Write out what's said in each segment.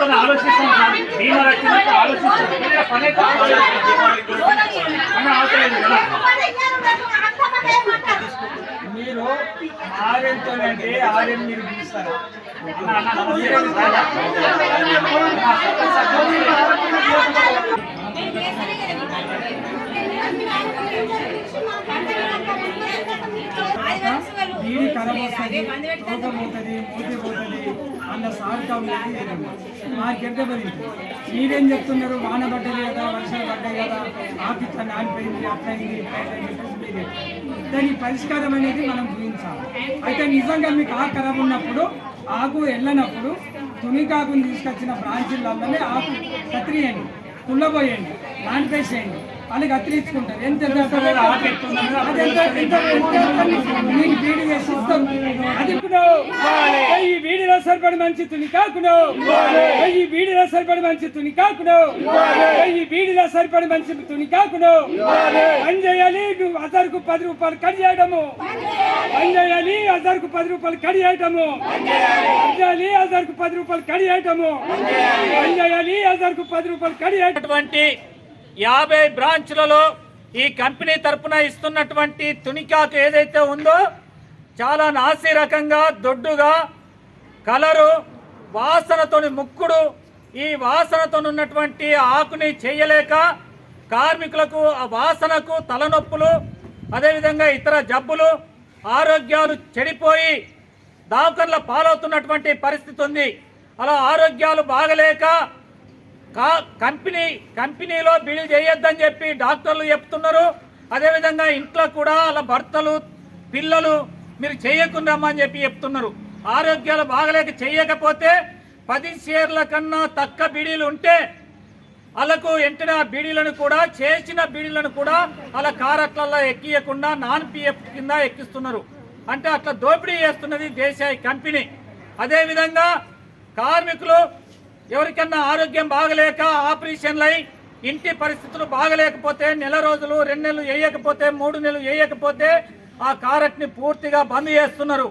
తను ఆలోచిస్తాను సార్ బీమా వచ్చినట్టు ఆలోచిస్తాను ఏదైనా పని అయితే ఆలోచిస్తాను. పని అవసరం లేదు కదా మీరు ఆర్ఎంతో అంటే ఆర్ఎం మీరు పిలుస్తారా రోగం మూతి పోతుంది అన్న సాగుతా ఉంది ఏదన్నా మాకెంత పడింది. మీరేం చెప్తున్నారు? వాన పడ్డది కదా వర్షాలు పడ్డాయి కదా ఆకు ఇట్లా నానిపోయింది అట్లయింది ఇట్లయింది దానికి పరిష్కారం అనేది మనం చూపించాలి అయితే నిజంగా మీకు ఆ ఖరాబ్ ఉన్నప్పుడు ఆకు వెళ్ళనప్పుడు తునికాకుని తీసుకొచ్చిన బ్రాంచీలలోనే ఆకు కత్తిరియండి కుళ్ళబోయండి నానిపేసేయండి. వాళ్ళకి కత్తిరించుకుంటారు. ఎంత అది ఈ వీడిలో సరిపడి మంచి తుని కాకును ఈ వీడిలో సరిపడి మంచి తుని కాకును ఈ వీడిలో సరిపడి మంచి తుని కాకును పని చేయాలి అదర్కు పది రూపాయలు కట్ చేయడము. పని చేయాలి అదర్కు పది రూపాయలు కట్ చేయటము పని చేయాలి అదర్కు పది రూపాయలు కట్ చేయటము పని చేయాలి అదర్కు పది రూపాయలు కట్ చేయటం యాభై బ్రాంచ్లలో ఈ కంపెనీ తరపున ఇస్తున్నటువంటి తునికాకు ఏదైతే ఉందో చాలా నాసి రకంగా దొడ్డుగా కలరు వాసనతోని ముక్కుడు ఈ వాసనతో ఉన్నటువంటి ఆకుని చేయలేక కార్మికులకు ఆ వాసనకు తలనొప్పులు అదేవిధంగా ఇతర జబ్బులు ఆరోగ్యాలు చెడిపోయి దావకర్ల పాలవుతున్నటువంటి పరిస్థితి ఉంది అలా ఆరోగ్యాలు బాగలేక కంపెనీ కంపెనీలో బిల్ చేయొద్దని చెప్పి డాక్టర్లు చెప్తున్నారు. అదేవిధంగా ఇంట్లో కూడా వాళ్ళ భర్తలు పిల్లలు మీరు చేయకుండామని చెప్పి చెప్తున్నారు. ఆరోగ్యాలు బాగలేక చేయకపోతే పది షేర్ల కన్నా తక్కువ బీడీలు ఉంటే వాళ్ళకు వెంటనే ఆ బీడీలను కూడా చేసిన బీడీలను కూడా అలా కారట్లలో ఎక్కియకుండా నాన్ పిఎఫ్ కింద ఎక్కిస్తున్నారు. అంటే అట్లా దోపిడీ చేస్తున్నది దేశాయి కంపెనీ. అదేవిధంగా కార్మికులు ఎవరికన్నా ఆరోగ్యం బాగలేక ఆపరేషన్లు అయి ఇంటి పరిస్థితులు బాగలేకపోతే నెల రోజులు రెండు నెలలు వేయకపోతే మూడు నెలలు వేయకపోతే ఆ కారెట్ని పూర్తిగా బంద్ చేస్తున్నారు.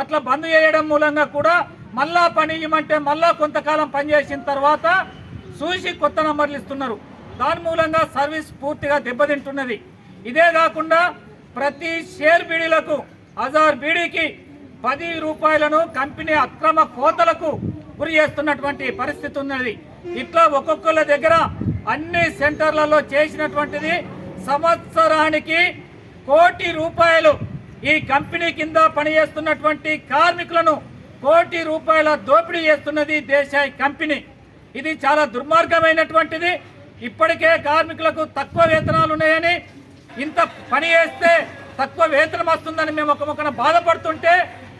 అట్లా బంద్ చేయడం మూలంగా కూడా మళ్ళా పని ఇవ్వమంటే మళ్ళా కొంతకాలం పనిచేసిన తర్వాత చూసి కొత్త నంబర్లు ఇస్తున్నారు. దాని మూలంగా సర్వీస్ పూర్తిగా దెబ్బతింటున్నది. ఇదే కాకుండా ప్రతి షేర్ బీడీలకు హజార్ బీడీకి పది రూపాయలను కంపెనీ అక్రమ కోతలకు గురి చేస్తున్నటువంటి పరిస్థితి ఉన్నది. ఇట్లా ఒక్కొక్కళ్ళ దగ్గర అన్ని సెంటర్లలో చేసినటువంటిది సంవత్సరానికి కోటి రూపాయలు ఈ కంపెనీ కింద పనిచేస్తున్నటువంటి కార్మికులను కోటి రూపాయల దోపిడీ చేస్తున్నది దేశాయి కంపెనీ. ఇది చాలా దుర్మార్గమైనటువంటిది. ఇప్పటికే కార్మికులకు తక్కువ వేతనాలు ఉన్నాయని ఇంత పని చేస్తే తక్కువ వేతనం వస్తుందని మేము ఒక మొక్కన బాధపడుతుంటే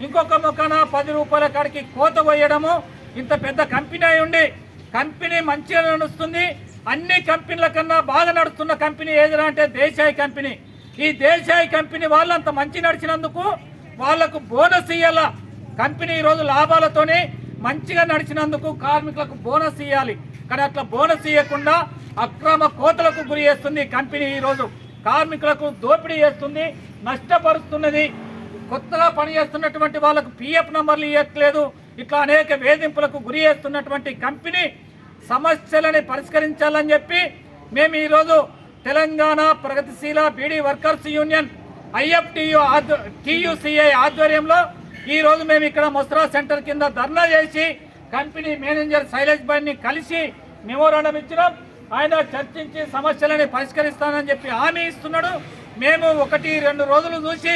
ఇంకొక మొక్కన పది రూపాయల కాడికి కోత పోయడము ఇంత పెద్ద కంపెనీ అయి ఉండి కంపెనీ మంచిగా నడుస్తుంది. అన్ని కంపెనీల కన్నా బాగా నడుస్తున్న కంపెనీ ఏదైనా అంటే దేశాయి కంపెనీ. ఈ దేశాయి కంపెనీ వాళ్ళు అంత మంచి నడిచినందుకు వాళ్ళకు బోనస్ ఇయ్యాల. కంపెనీ ఈరోజు లాభాలతోనే మంచిగా నడిచినందుకు కార్మికులకు బోనస్ ఇవ్వాలి కానీ అట్లా బోనస్ ఇవ్వకుండా అక్రమ కోతలకు గురి చేస్తుంది ఈ కంపెనీ ఈరోజు కార్మికులకు దోపిడీ చేస్తుంది నష్టపరుస్తున్నది. కొత్తగా పనిచేస్తున్నటువంటి వాళ్ళకు పిఎఫ్ నంబర్లు ఇవ్వట్లేదు ఇట్లా అనేక వేధింపులకు గురి చేస్తున్నటువంటి కంపెనీ సమస్యలని పరిష్కరించాలని చెప్పి మేము ఈరోజు తెలంగాణ ప్రగతిశీల beedi workers union IFTU TUCI ఆధ్వర్యంలో ఈరోజు మేము ఇక్కడ మొస్రా సెంటర్ కింద ధర్నా చేసి కంపెనీ మేనేజర్ శైలేష్ భాయ్ని కలిసి మెమోరాండం ఇచ్చినాం. ఆయన చర్చించి సమస్యలని పరిష్కరిస్తానని చెప్పి హామీ ఇస్తున్నాడు. మేము ఒకటి రెండు రోజులు చూసి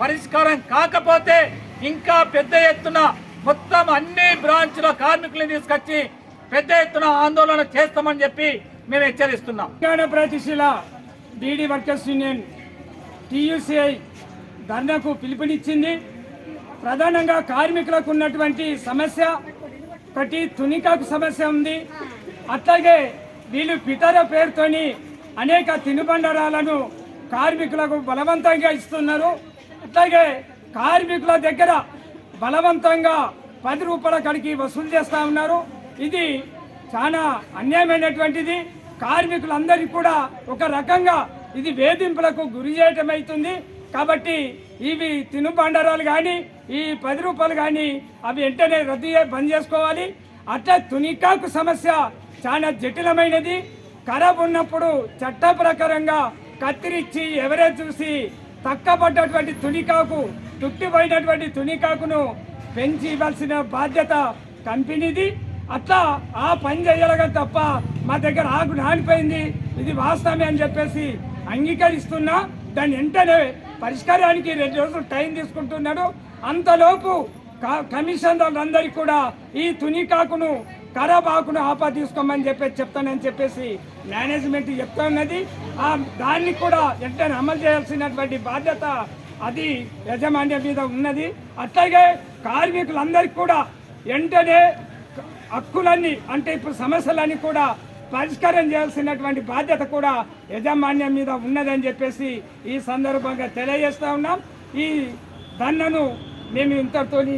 పరిష్కారం కాకపోతే ఇంకా పెద్ద ఎత్తున మొత్తం అన్ని బ్రాంచ్ల కార్మికులను తీసుకొచ్చి పెద్ద ఎత్తున ఆందోళన చేస్తామని చెప్పి మేము హెచ్చరిస్తున్నాం. తెలంగాణ ప్రతిశీల బీడీ వర్కర్స్ యూనియన్ టీయూసీఐ ధర్నాకు పిలుపునిచ్చింది. ప్రధానంగా కార్మికులకు ఉన్నటువంటి సమస్య ఒకటి తునికాకు సమస్య ఉంది. అట్లాగే వీళ్ళు పితర పేరుతోని అనేక తినుబండరాలను కార్మికులకు బలవంతంగా ఇస్తున్నారు. అట్లాగే కార్మికుల దగ్గర బలవంతంగా పది రూపాయల కడికి వసూలు చేస్తా ఉన్నారు. ఇది చాలా అన్యాయమైనటువంటిది. కార్మికులందరికీ కూడా ఒక రకంగా ఇది వేధింపులకు గురి చేయటం అవుతుంది. కాబట్టి ఇవి తినుబండారాలు కానీ ఈ పది రూపాయలు కానీ అవి వెంటనే రద్దు బంద్ చేసుకోవాలి. అట్లా తునికాకు సమస్య చాలా జటిలమైనది. ఖరాబ్ ఉన్నప్పుడు చట్ట ప్రకారంగా కత్తిరించి ఎవరే చూసి తక్కబడ్డటువంటి తునికాకు తుట్టిపోయినటువంటి తునికాకును పెంచి ఇవ్వాల్సిన బాధ్యత కంపెనీది. అట్లా ఆ పని చేయగలగా తప్ప మా దగ్గర ఆకు నానిపోయింది ఇది వాస్తవమే అని చెప్పేసి అంగీకరిస్తున్నా. దాని వెంటనే పరిష్కారానికి రెండు రోజులు టైం తీసుకుంటున్నాడు. అంతలోపు క- కమిషనర్లందరికీ కూడా ఈ తునికాకును కరాబాకును ఆకును ఆపా తీసుకోమని చెప్పేసి చెప్తానని చెప్పేసి మేనేజ్మెంట్ చెప్తా ఉన్నది. ఆ దాన్ని కూడా వెంటనే అమలు చేయాల్సినటువంటి బాధ్యత అది యజమాన్యం మీద ఉన్నది. అట్లాగే కార్మికులందరికీ కూడా వెంటనే హక్కులన్నీ అంటే ఇప్పుడు సమస్యలన్నీ కూడా పరిష్కారం చేయాల్సినటువంటి బాధ్యత కూడా యజమాన్యం మీద ఉన్నదని చెప్పేసి ఈ సందర్భంగా తెలియజేస్తా ఉన్నాం. ఈ దండను మేము ఇంతటితోని